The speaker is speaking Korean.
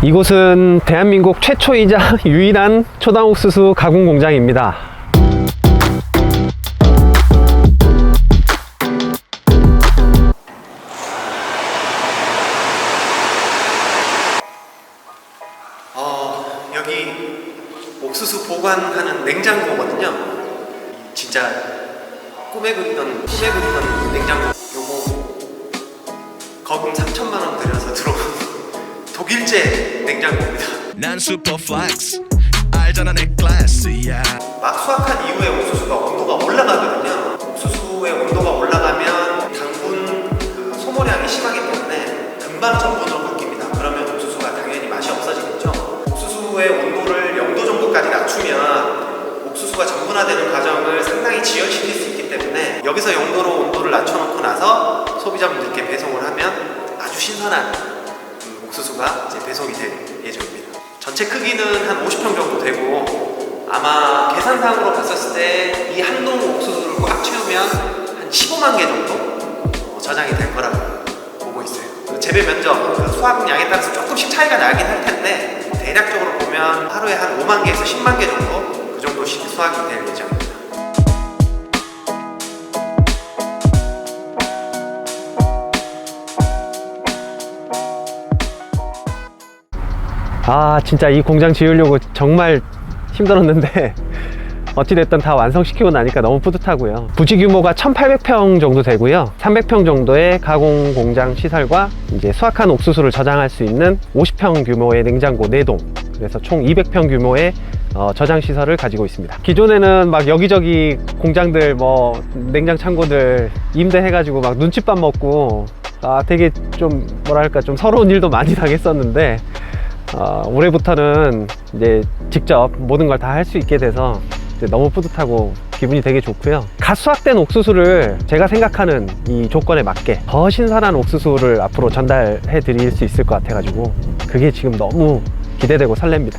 이곳은 대한민국 최초이자 유일한 초당 옥수수 가공 공장입니다. 어, 여기 옥수수 보관하는 냉장고거든요. 진짜 꿈에 그리던 꿈에 그리던 냉장고. 요거 거금 3천만 원 들여서 들어온 독일제 냉장고입니다. 난 슈퍼플렉스 알잖아 내 클래스야 막 수확한 이후에 옥수수가 온도가 올라가거든요. 옥수수의 온도가 올라가면 당분 그 소모량이 심하기 때문에 금방 전분으로 바뀝니다. 그러면 옥수수가 당연히 맛이 없어지겠죠. 옥수수의 온도를 0도 정도까지 낮추면 옥수수가 전분화되는 과정을 상당히 지연시킬 수 있기 때문에 여기서 0도로 온도를 낮춰놓고 나서 소비자분들께 배송을 하면 아주 신선한 그 옥수수가 이제 배송이 될 예정입니다. 전체 크기는 한 50평 정도 되고 아마 계산상으로 봤었을 때 이 한동 옥수수를 꽉 채우면 한 15만 개 정도 어, 저장이 될 거라고 보고 있어요. 그 재배 면적, 그 수확량에 따라서 조금씩 차이가 나긴 할 텐데 대략적으로 보면 하루에 한 5만 개에서 10만 개 정도 그 정도씩 수확이 될 예정입니다. 아 진짜 이 공장 지으려고 정말 힘들었는데 어찌됐든 다 완성시키고 나니까 너무 뿌듯하고요. 부지 규모가 1800평 정도 되고요. 300평 정도의 가공 공장 시설과 이제 수확한 옥수수를 저장할 수 있는 50평 규모의 냉장고 4동 그래서 총 200평 규모의 어, 저장 시설을 가지고 있습니다. 기존에는 막 여기저기 공장들 뭐 냉장 창고들 임대해 가지고 막 눈칫밥 먹고 아 되게 좀 뭐랄까 좀 서러운 일도 많이 당했었는데 어, 올해부터는 이제 직접 모든 걸 다 할 수 있게 돼서 이제 너무 뿌듯하고 기분이 되게 좋고요. 갓 수확된 옥수수를 제가 생각하는 이 조건에 맞게 더 신선한 옥수수를 앞으로 전달해 드릴 수 있을 것 같아가지고 그게 지금 너무 기대되고 설렙니다.